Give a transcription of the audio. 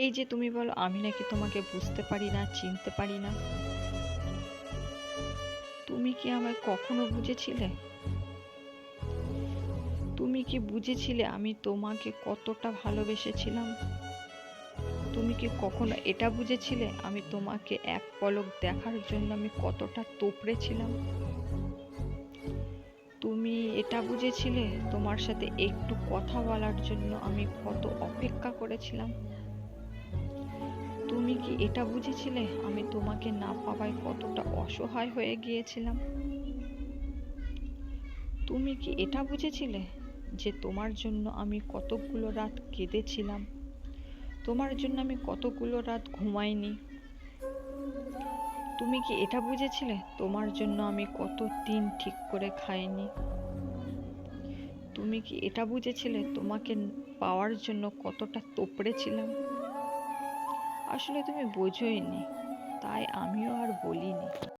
এই যে তুমি বলো, আমি নাকি তোমাকে বুঝতে পারি না, চিনতে পারি না। তুমি কি আমায় কখনো বুঝেছিলে? তুমি কি বুঝেছিলে আমি তোমাকে কতটা ভালোবেসেছিলাম? তুমি কি কখনো এটা বুঝেছিলে আমি তোমাকে এক পলক দেখার জন্য আমি কতটা তোপড়েছিলাম? তুমি এটা বুঝেছিলে তোমার সাথে একটু কথা বলার জন্য আমি কত অপেক্ষা করেছিলাম? কি এটা বুঝেছিলে? আমি তোমাকে না পাওয়ায় কতটা অসহায় হয়ে গিয়েছিলাম। তুমি কি এটা বুঝেছিলে? যে তোমার জন্য আমি কতগুলো রাত কেঁদেছিলাম। তোমার জন্য আমি কতগুলো রাত ঘুমাইনি। তুমি কি এটা বুঝেছিলে? তোমার জন্য আমি কত দিন ঠিক করে খাইনি। তুমি কি এটা বুঝেছিলে? তোমাকে পাওয়ার জন্য কতটা তোপড়েছিলাম। আসলে তুমি বোঝোই নি তাই আমিও আর বলিনি।